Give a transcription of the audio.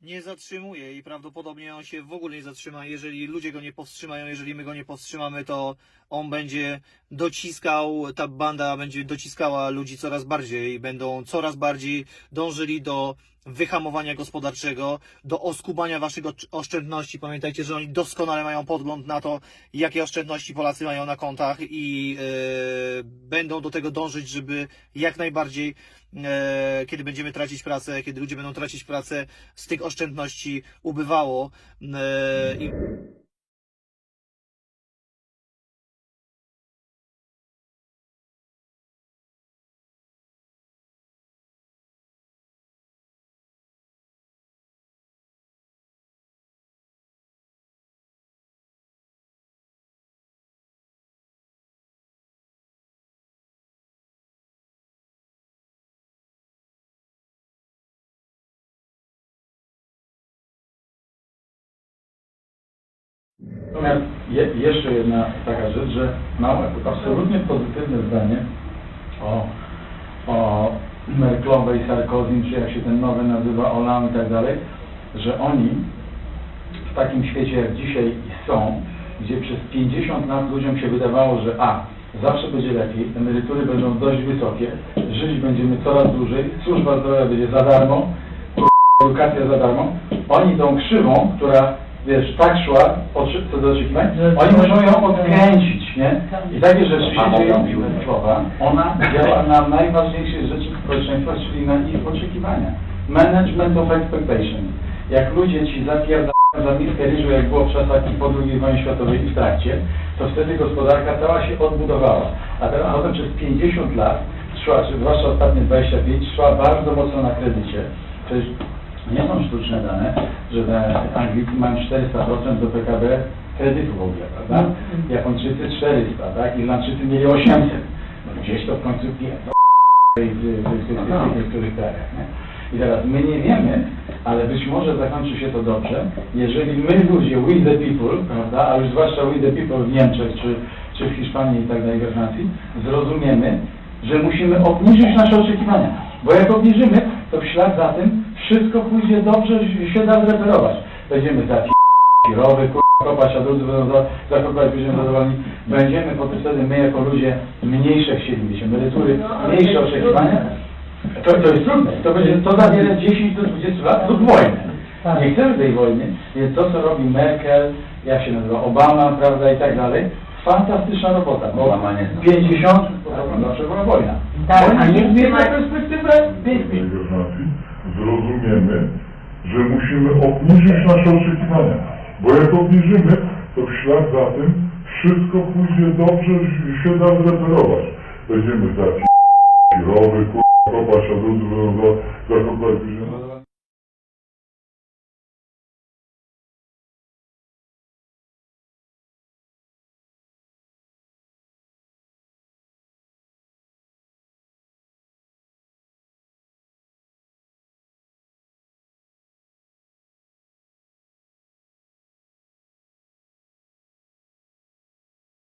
nie zatrzymuje i prawdopodobnie on się w ogóle nie zatrzyma. Jeżeli ludzie go nie powstrzymają, jeżeli my go nie powstrzymamy, to on będzie dociskał, ta banda będzie dociskała ludzi coraz bardziej i będą coraz bardziej dążyli do wyhamowania gospodarczego, do oskubania waszych oszczędności. Pamiętajcie, że oni doskonale mają podgląd na to, jakie oszczędności Polacy mają na kontach i e, będą do tego dążyć, żeby jak najbardziej, e, kiedy będziemy tracić pracę, kiedy ludzie będą tracić pracę, z tych oszczędności ubywało. E, i Natomiast je, jeszcze jedna taka rzecz, że mam absolutnie pozytywne zdanie o, o Merklowej, Sarkozym, czy jak się ten nowy nazywa, Hollande i tak dalej, że oni w takim świecie jak dzisiaj są, gdzie przez 50 lat ludziom się wydawało, że a, zawsze będzie lepiej, emerytury będą dość wysokie, żyć będziemy coraz dłużej, służba zdrowia będzie za darmo, edukacja za darmo, oni tą krzywą, która wiesz, tak szła oczy- co do oczekiwań, oni muszą ją odkręcić, nie? I takie rzeczy się dzieją, słowa, ona działa na najważniejsze rzeczy społeczeństwa, czyli na ich oczekiwania. Management of expectation. Jak ludzie ci zapierdają za miskę ryżu, jak było w czasach i po II wojnie światowej i w trakcie, to wtedy gospodarka cała się odbudowała. A teraz potem przez 50 lat szła, czy zwłaszcza ostatnie 25, szła bardzo mocno na kredycie. Przecież nie są sztuczne dane, że Anglicy mają 400% do PKB kredytu w ogóle, prawda? Japończycy 400, tak? Irlandczycy mieli 800. No gdzieś to w końcu. No, w, w niektórych krajach, nie? I teraz my nie wiemy, ale być może zakończy się to dobrze, jeżeli my ludzie, we the people, prawda, a już zwłaszcza we the people w Niemczech, czy, czy w Hiszpanii i tak dalej, we Francji, zrozumiemy, że musimy obniżyć nasze oczekiwania. Bo jak obniżymy, to w ślad za tym wszystko pójdzie dobrze, się da zreperować. Będziemy za rowy, kopać, a drudzy będą za- zakopać, będziemy zadowoleni. Będziemy potem wtedy my jako ludzie mniejsze chcieli mieć emerytury, mniejsze oczekiwania. To, to jest trudne. To będzie to za wiele 10 do 20 lat lub wojny. Nie chcemy tej wojny, więc to co robi Merkel, jak się nazywa, Obama, prawda i tak dalej, fantastyczna robota. Bo Obama nie zna. 50 to zawsze była wojna. Tak, Oni a nie trzymać- perspektywę 5 minut. tego zrozumiemy, że musimy obniżyć nasze oczekiwania. Bo jak obniżymy, to w ślad za tym wszystko pójdzie dobrze, się da zreperować. Będziemy za rowy, kopać, a drudzy będą za- zakopać,